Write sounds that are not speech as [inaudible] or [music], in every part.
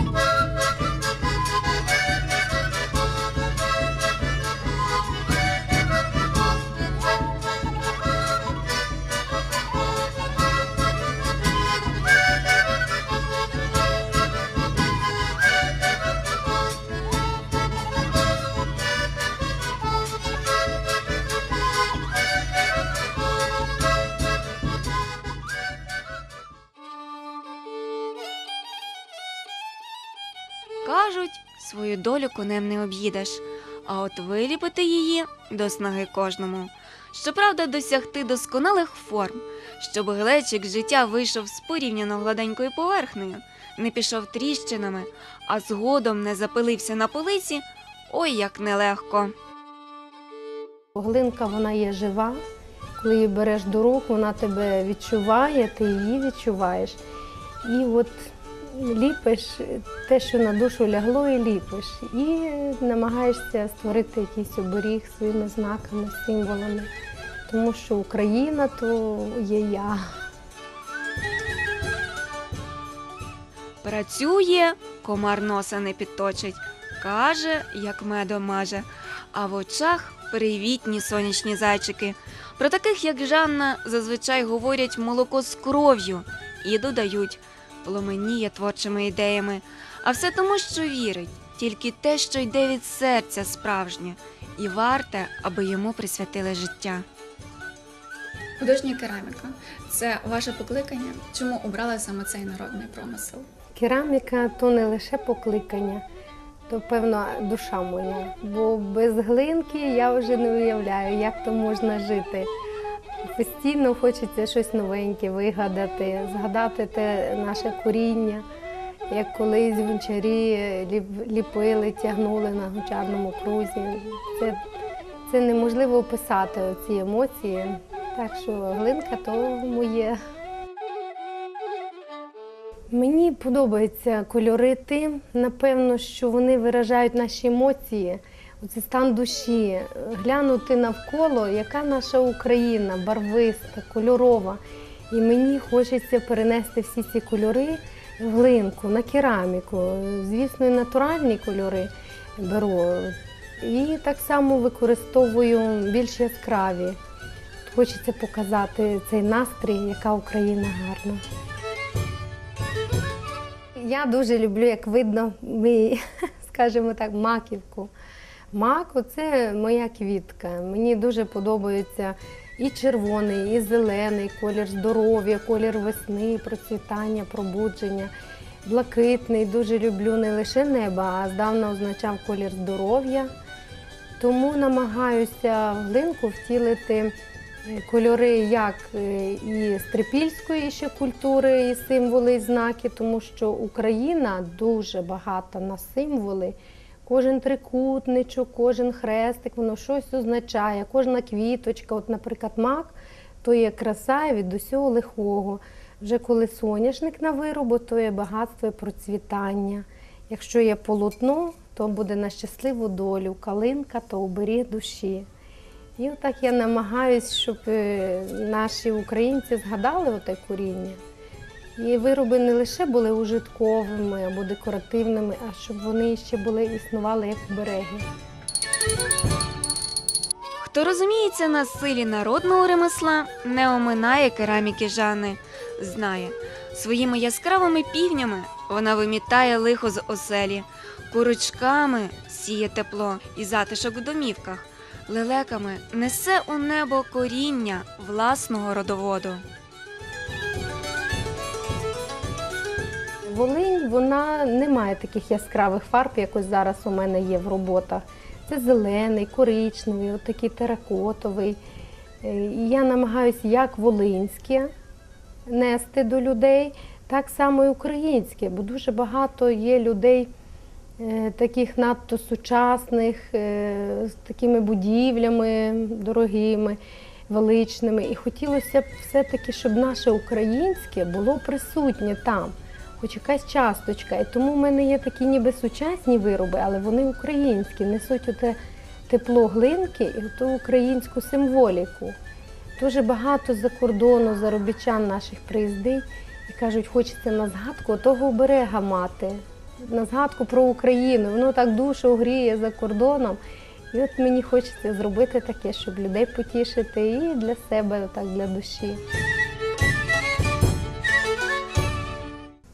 Кажуть, свою долю конем не об'їдеш, а от виліпити її до снаги кожному. Щоправда, досягти досконалих форм, щоб глечик життя вийшов з порівняно гладенькою поверхнею, не пішов тріщинами, а згодом не запилився на полиці, ой як нелегко. Глинка вона є жива. Коли її береш до рук, вона тебе відчуває, ти її відчуваєш. І от ліпиш те, що на душу лягло, і ліпиш. І намагаєшся створити якийсь оберіг своїми знаками, символами. Тому що Україна то є я. Працює, комар носа не підточить, каже, як медом маже, а в очах привітні сонячні зайчики. Про таких, як Жанна, зазвичай говорять молоко з кров'ю і додають пломеніє творчими ідеями, а все тому, що вірить, тільки те, що йде від серця справжнє, і варте, аби йому присвятили життя. Художня кераміка це ваше покликання. Чому обрали саме цей народний промисел? Кераміка то не лише покликання, то певна душа моя. Бо без глинки я вже не уявляю, як то можна жити. Постійно хочеться щось новеньке вигадати, згадати те наше коріння, як колись гончарі ліпили, тягнули на гончарному крузі. Це, це неможливо описати ці емоції. Так що глинка то моє. Мені подобаються кольори тим, напевно, що вони виражають наші емоції, оце стан душі, глянути навколо, яка наша Україна, барвиста, кольорова. І мені хочеться перенести всі ці кольори в глинку, на кераміку. Звісно, і натуральні кольори беру. І так само використовую більш яскраві. Хочеться показати цей настрій, яка Україна гарна. Я дуже люблю, як видно, мій, [laughs] скажімо так, маківку. Мак це моя квітка. Мені дуже подобається і червоний, і зелений колір здоров'я, колір весни, процвітання, пробудження. Блакитний дуже люблю не лише неба, а здавна означав колір здоров'я. Тому намагаюся в глинку втілити е, кольори як е, і стрипільської ще культури, і символи, і знаки, тому що Україна дуже багата на символи. Кожен трикутничок, кожен хрестик, воно щось означає, кожна квіточка, от, наприклад, мак, то є краса від усього лихого. Вже коли соняшник на виробу, то є багатство і процвітання. Якщо є полотно, то буде на щасливу долю, калинка то оберіг душі. І отак я намагаюсь, щоб е, наші українці згадали оте коріння. І вироби не лише були ужитковими або декоративними, а щоб вони ще були існували як береги. Хто розуміється на силі народного ремесла, не оминає кераміки Жанни. Знає, своїми яскравими півнями вона вимітає лихо з оселі, курочками сіє тепло і затишок в домівках, лелеками несе у небо коріння власного родоводу. Волинь вона не має таких яскравих фарб, як ось зараз у мене є в роботах. Це зелений, коричневий, от такий теракотовий. Е, І я намагаюся як волинське нести до людей, так само і українське, бо дуже багато є людей е, таких надто сучасних, е, з такими будівлями дорогими, величними. І хотілося б все-таки, щоб наше українське було присутнє там хоч якась часточка. І тому в мене є такі ніби сучасні вироби, але вони українські, несуть оте тепло глинки і ту українську символіку. Дуже багато за кордону заробітчан наших приїздить і кажуть, хочеться на згадку того берега мати. на згадку про Україну. Воно так душу гріє за кордоном. І от мені хочеться зробити таке, щоб людей потішити і для себе, так для душі.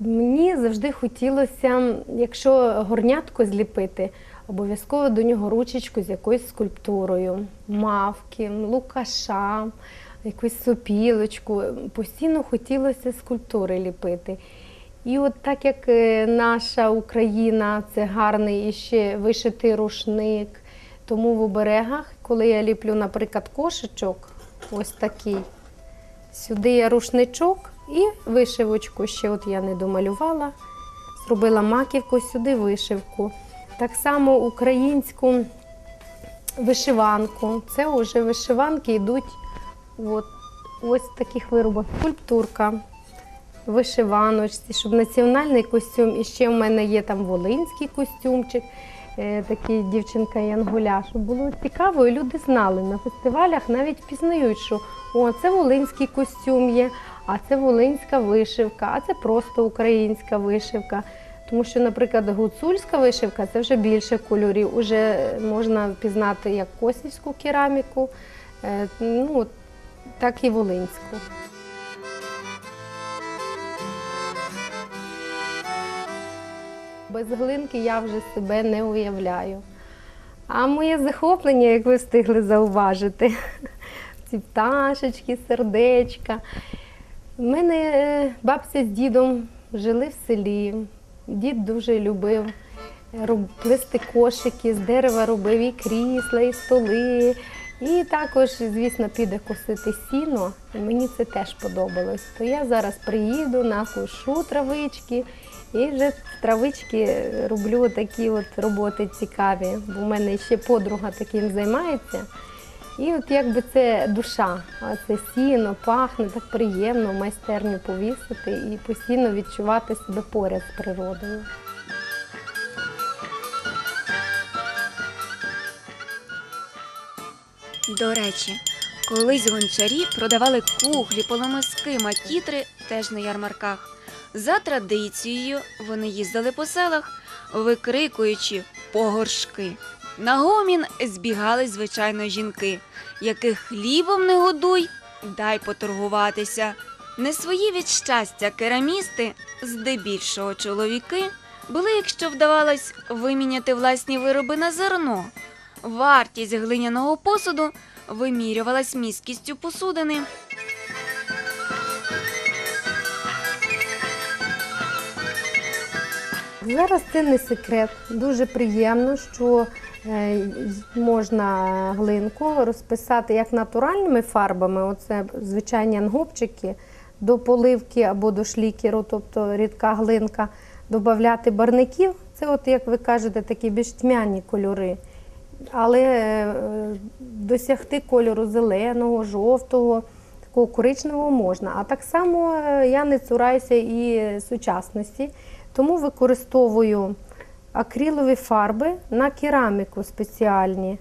Мені завжди хотілося, якщо горнятко зліпити, обов'язково до нього ручечку з якоюсь скульптурою, мавки, лукаша, якусь сопілочку. Постійно хотілося скульптури ліпити. І от так як е, наша Україна це гарний і ще вишитий рушник, тому в оберегах, коли я ліплю, наприклад, кошечок, ось такий, сюди я рушничок і вишивочку ще от я не домалювала, зробила маківку, сюди вишивку. Так само українську вишиванку. Це вже вишиванки йдуть от, ось в таких виробах. Скульптурка, вишиваночці, щоб національний костюм. І ще в мене є там волинський костюмчик, е, такий дівчинка Янгуля, щоб було цікаво, і люди знали на фестивалях, навіть пізнають, що о, це волинський костюм є, а це волинська вишивка, а це просто українська вишивка. Тому що, наприклад, гуцульська вишивка це вже більше кольорів, уже можна впізнати як косівську кераміку, е, ну, так і волинську. Без глинки я вже себе не уявляю. А моє захоплення, як ви встигли зауважити, [laughs] ці пташечки, сердечка. У мене е, бабця з дідом жили в селі. Дід дуже любив роб- плести кошики, з дерева робив і крісла, і столи. І також, звісно, піде косити сіно. І мені це теж подобалось. То я зараз приїду, накушу травички і вже травички роблю такі от роботи цікаві. Бо в мене ще подруга таким займається. І от якби це душа, це сіно, пахне так приємно, майстерню повісити і постійно відчувати себе поряд з природою. До речі, колись гончарі продавали кухлі, поломиски, макітри теж на ярмарках. За традицією вони їздили по селах, викрикуючи погоршки. На гомін збігали звичайно жінки, яких хлібом не годуй, дай поторгуватися. Не свої від щастя керамісти, здебільшого чоловіки, були, якщо вдавалось виміняти власні вироби на зерно. Вартість глиняного посуду вимірювалась міськістю посудини. Зараз це не секрет. Дуже приємно, що можна глинку розписати як натуральними фарбами, оце звичайні ангопчики, до поливки або до шлікеру, тобто рідка глинка, додати барників. Це, от, як ви кажете, такі більш тьмяні кольори. Але е, досягти кольору зеленого, жовтого, такого коричневого можна. А так само е, я не цураюся і сучасності, тому використовую акрилові фарби на кераміку спеціальні.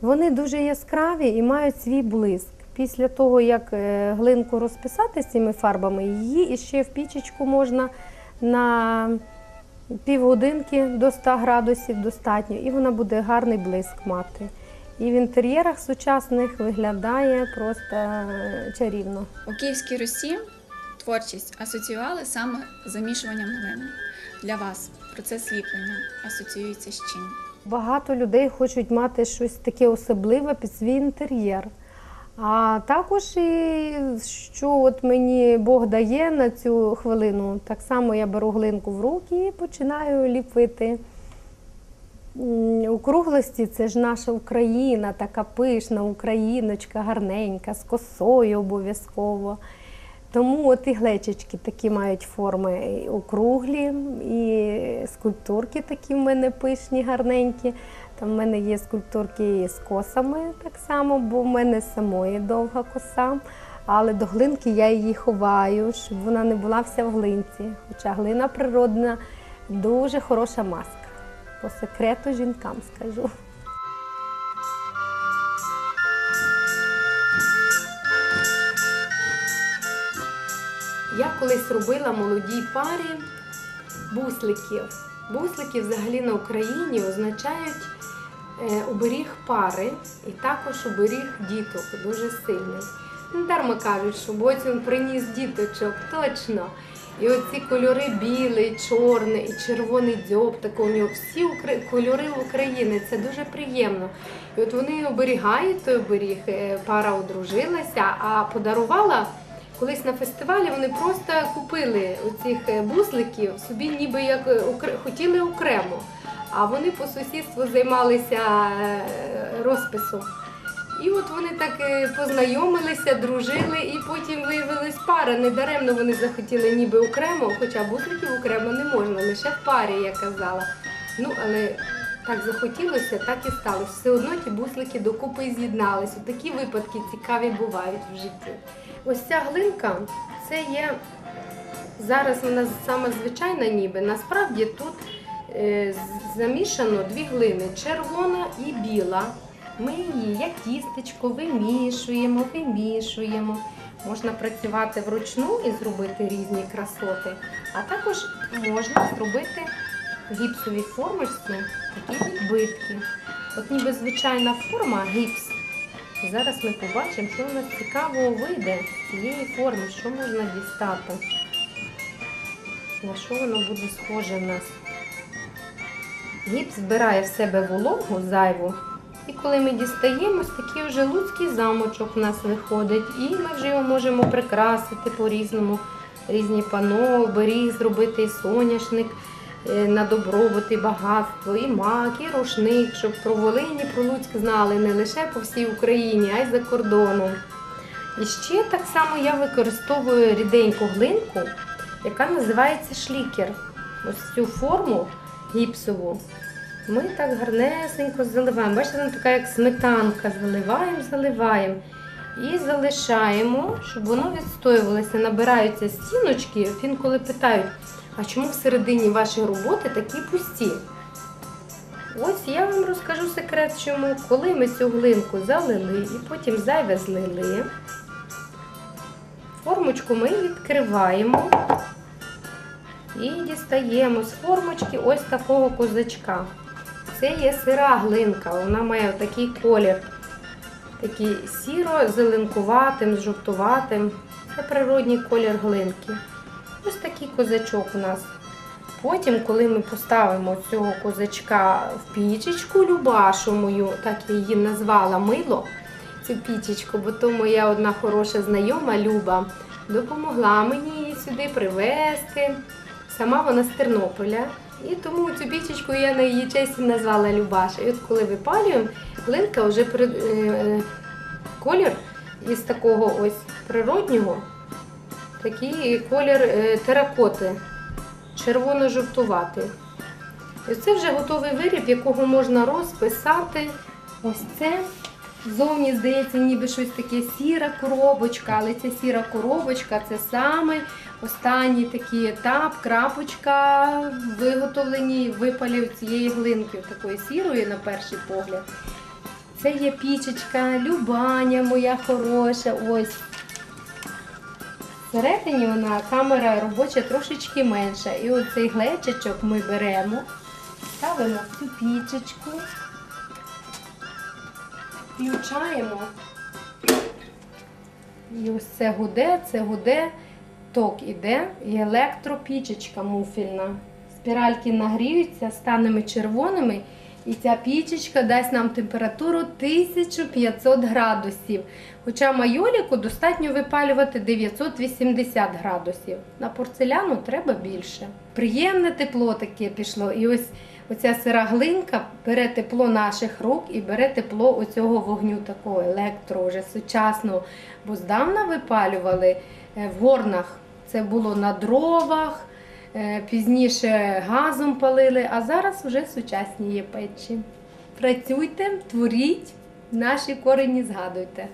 Вони дуже яскраві і мають свій блиск. Після того, як е, глинку розписати з цими фарбами, її ще в пічечку можна на півгодинки до 100 градусів достатньо, і вона буде гарний блиск мати. І в інтер'єрах сучасних виглядає просто е, чарівно. У Київській Русі творчість асоціювали саме замішуванням глини. Для вас процес ліплення асоціюється з чим? Багато людей хочуть мати щось таке особливе під свій інтер'єр. А також і що от мені Бог дає на цю хвилину, так само я беру глинку в руки і починаю ліпити. М, У круглості це ж наша Україна, така пишна україночка, гарненька, з косою обов'язково. Тому от і глечечки такі мають форми округлі, і скульптурки такі в мене пишні, гарненькі. Там в мене є скульптурки з косами так само, бо в мене самої довга коса. Але до глинки я її ховаю, щоб вона не була вся в глинці. Хоча глина природна дуже хороша маска. По секрету жінкам скажу. Я колись робила молодій парі бусликів. Буслики взагалі на Україні означають е, оберіг пари і також оберіг діток дуже сильний. Недарма кажуть, що Боцюн приніс діточок, точно. І оці кольори білий, чорний і червоний дзьоб, такий у нього всі кольори України. Це дуже приємно. І от вони оберігають той оберіг, е, пара одружилася, а подарувала колись на фестивалі. Вони просто купили оцих е, бусликів собі, ніби як е, хотіли окремо. А вони по сусідству займалися е, розписом. І от вони так познайомилися, дружили, і потім виявилась пара. Недаремно вони захотіли ніби окремо, хоча бусликів окремо не можна, лише в парі, я казала. Ну, але так захотілося, так і сталося. Все одно ті буслики докупи з'єднались. Такі випадки цікаві бувають в житті. Ось ця глинка це є зараз вона саме звичайна, ніби насправді тут е, замішано дві глини червона і біла. Ми її як тістечко вимішуємо, вимішуємо. Можна працювати вручну і зробити різні красоти, а також можна зробити гіпсовій формочці такі відбитки. От ніби звичайна форма гіпс. Зараз ми побачимо, що у нас цікавого вийде з цієї форми, що можна дістати. На що воно буде схоже в нас. Гіпс збирає в себе вологу зайву. І коли ми дістаємо, ось такий вже луцький замочок у нас виходить. І ми вже його можемо прикрасити по-різному. Різні пано, оберіг зробити і соняшник на добробут і багатство, і мак, і рушник, щоб про Волині, про Луцьк знали не лише по всій Україні, а й за кордоном. І ще так само я використовую ріденьку глинку, яка називається шлікер. Ось цю форму гіпсову ми так гарнесенько заливаємо. Бачите, вона така як сметанка. Заливаємо, заливаємо. І залишаємо, щоб воно відстоювалося. Набираються стіночки. Інколи питають, а чому всередині вашої роботи такі пусті? Ось я вам розкажу секрет, чому. Коли ми цю глинку залили і потім зайве злили, формочку ми відкриваємо і дістаємо з формочки ось такого козачка. Це є сира глинка, вона має такий колір, такий сіро-зеленкуватим, жовтуватим. Це природній колір глинки. Ось такий козачок у нас. Потім, коли ми поставимо цього козачка в пічечку Любашу мою, так я її назвала мило, цю пічечку, бо то моя одна хороша знайома Люба допомогла мені її сюди привезти. Сама вона з Тернополя. І тому цю пічечку я на її честь назвала Любаша. І от коли випалюємо, глинка вже при, е, колір із такого ось природнього, такий колір е, теракоти, червоно-жовтуватий. І це вже готовий виріб, якого можна розписати. Ось це. Зовні здається, ніби щось таке сіра коробочка, але ця сіра коробочка це саме останній такий етап, крапочка в виготовленні випалів цієї глинки, такої сірої на перший погляд. Це є пічечка, Любаня моя хороша. Ось. Всередині вона камера робоча трошечки менша. І оцей глечичок ми беремо, ставимо в цю пічечку, включаємо. І ось це гуде, це гуде, ток іде і електропічечка муфільна. Спіральки нагріються, станемо червоними, і ця пічечка дасть нам температуру 1500 градусів. Хоча майоліку достатньо випалювати 980 градусів. На порцеляну треба більше. Приємне тепло таке пішло. І ось оця сира глинка бере тепло наших рук і бере тепло оцього вогню такого електро, вже сучасного. Бо здавна випалювали е, в горнах. Це було на дровах, пізніше газом палили, а зараз вже сучасні є печі. Працюйте, творіть, наші корені згадуйте.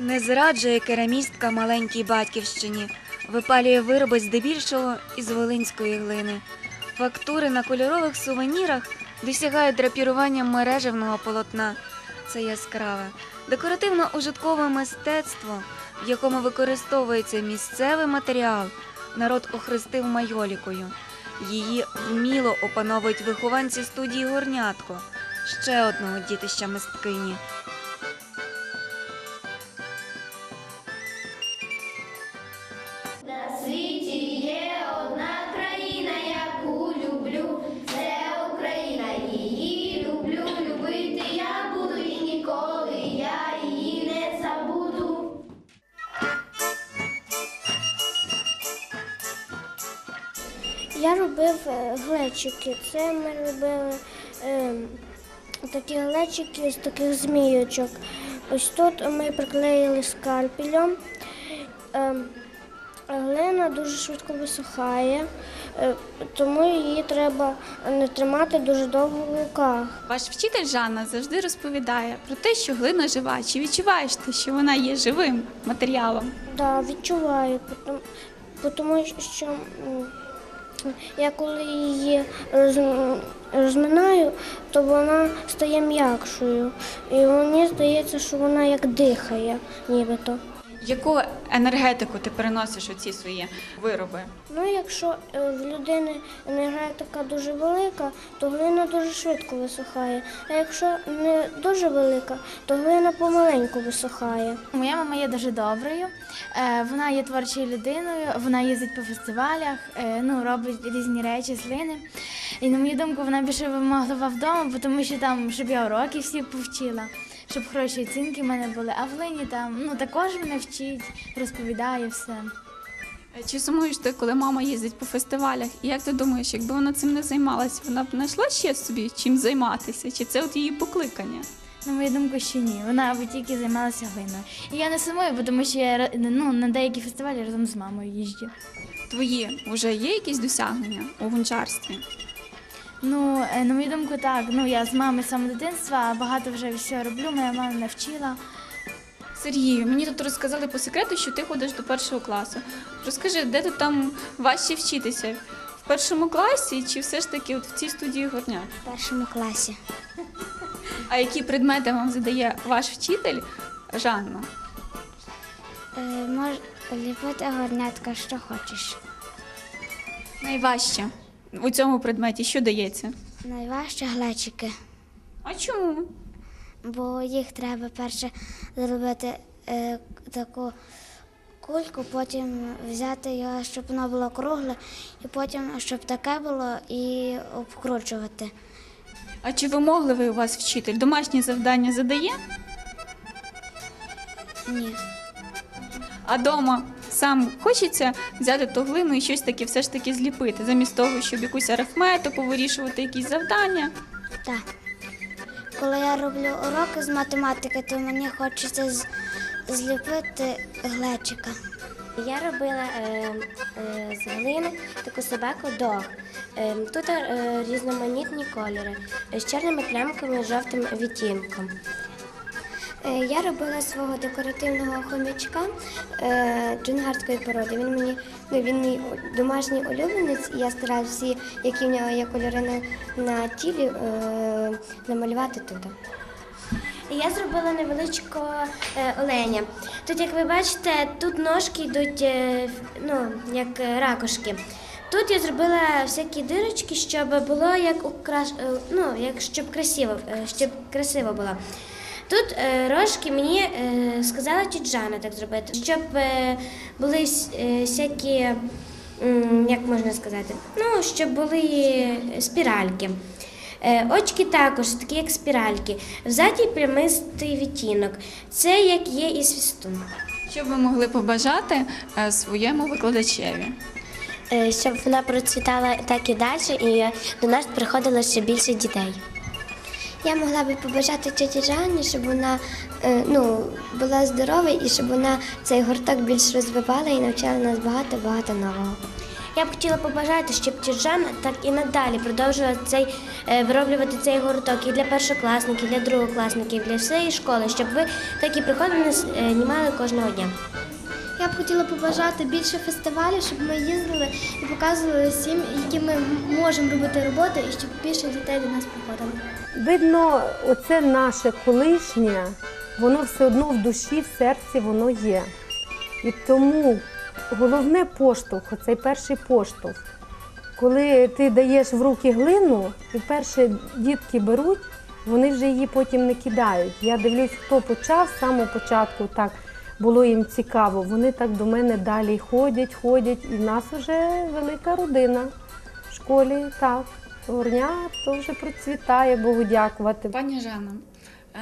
Не зраджує керамістка маленькій батьківщині, випалює вироби здебільшого із волинської глини. Фактури на кольорових сувенірах досягають драпірування мережевного полотна. Це яскраве, декоративно-ужиткове мистецтво в якому використовується місцевий матеріал, народ охрестив майолікою. Її вміло опановують вихованці студії Горнятко, ще одного дітища мисткині. Глечики. Це ми робили е, такі глечики з таких змійочок. Ось тут ми приклеїли скальпелем. Е, глина дуже швидко висихає, е, тому її треба не тримати дуже довго в руках. Ваш вчитель Жанна завжди розповідає про те, що глина жива. Чи відчуваєш ти, що вона є живим матеріалом? Да, відчуваю, тому що м, я коли її розминаю, то вона стає м'якшою. І мені здається, що вона як дихає, нібито. Яку енергетику ти переносиш у ці свої вироби? Ну, якщо е, в людини енергетика дуже велика, то глина дуже швидко висихає. А якщо не дуже велика, то глина помаленьку висихає. Моя мама є дуже доброю. Е, Вона є творчою людиною, вона їздить по фестивалях, е, ну, робить різні речі з глини. І на мою думку, вона більше вимоглива вдома, тому що там, щоб я уроки всі повчила, щоб хороші оцінки в мене були. А в глині там ну, також мене вчить, розповідає все. Чи сумуєш ти, коли мама їздить по фестивалях? І як ти думаєш, якби вона цим не займалася, вона б знайшла ще собі чим займатися? Чи це от її покликання? На мою думку, що ні. Вона би тільки займалася глиною. І я не сумую, бо тому що я ну, на деякі фестивалі разом з мамою їжджу. Твої вже є якісь досягнення у гончарстві? Ну, е, на мою думку, так. Ну, я з мами з самого дитинства багато вже всього роблю, моя мама навчила. Сергію, мені тут розказали по секрету, що ти ходиш до першого класу. Розкажи, де ти там важче вчитися? В першому класі чи все ж таки от в цій студії горня? В першому класі. А які предмети вам задає ваш вчитель Жанна? Е, Мож ліпити горнятка, що хочеш. Найважче у цьому предметі що дається? Найважче глечики, А чому? бо їх треба перше зробити е, таку кульку, потім взяти його, щоб воно було кругле, і потім, щоб таке було, і обкручувати. А чи вимогливий у вас вчитель? Домашні завдання задає? Ні. А дома сам хочеться взяти ту глину і щось таке все ж таки зліпити, замість того, щоб якусь арифметику вирішувати, якісь завдання. Так. Коли я роблю уроки з математики, то мені хочеться з- зліпити глечика. Я робила е, е, з глини таку собаку дог. Е, тут е, різноманітні кольори з чорними плямками і жовтим відтінком. Е, Я робила свого декоративного хомячка е, джунгардської породи. Він мені ну, він мій домашній улюбленець, і я стараюся всі, які в нього є кольори на, на тілі, е, намалювати тут. Я зробила невеличкого оленя. Тут, як ви бачите, тут ножки йдуть ну, як ракушки. Тут я зробила всякі дирочки, щоб було як украш... ну, як щоб красиво, щоб красиво було. Тут е, рожки мені е, сказала тіть Жанна так зробити, щоб е, були вс- е, всякі, як можна сказати, ну, щоб були спіральки. Е, Очки також такі, як спіральки. Взаді прямистий відтінок. Це як є і свістун. Що б ви могли побажати е, своєму викладачеві? Щоб вона процвітала так і далі, і до нас приходило ще більше дітей. Я могла би побажати тіті Жанні, щоб вона е, ну, була здорова і щоб вона цей гурток більш розвивала і навчала нас багато-багато нового. Я б хотіла побажати, щоб Тіжана так і надалі продовжувала цей е, вироблювати цей гурток і для першокласників, і для другокласників, і для всієї школи, щоб ви так і приходили нас е, знімали кожного дня. Я б хотіла побажати більше фестивалів, щоб ми їздили і показували всім, які ми можемо робити роботи, і щоб більше дітей до нас приходило. Видно, оце наше колишнє, воно все одно в душі, в серці воно є. І тому головне поштовх, оцей перший поштовх. Коли ти даєш в руки глину, і перші дітки беруть, вони вже її потім не кидають. Я дивлюсь, хто почав з самого початку, так було їм цікаво. Вони так до мене далі ходять, ходять, і в нас вже велика родина в школі. Так, горня то вже процвітає, Богу дякувати. Пані Жанна,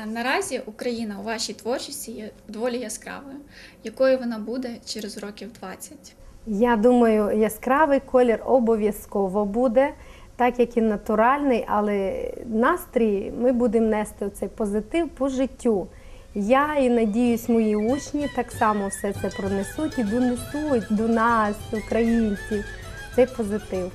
е, наразі Україна у вашій творчості є доволі яскравою. Якою вона буде через років 20? Я думаю, яскравий колір обов'язково буде, так як і натуральний, але настрій ми будемо нести цей позитив по життю. Я і надіюсь, мої учні так само все це пронесуть і донесуть до нас, українців, цей позитив.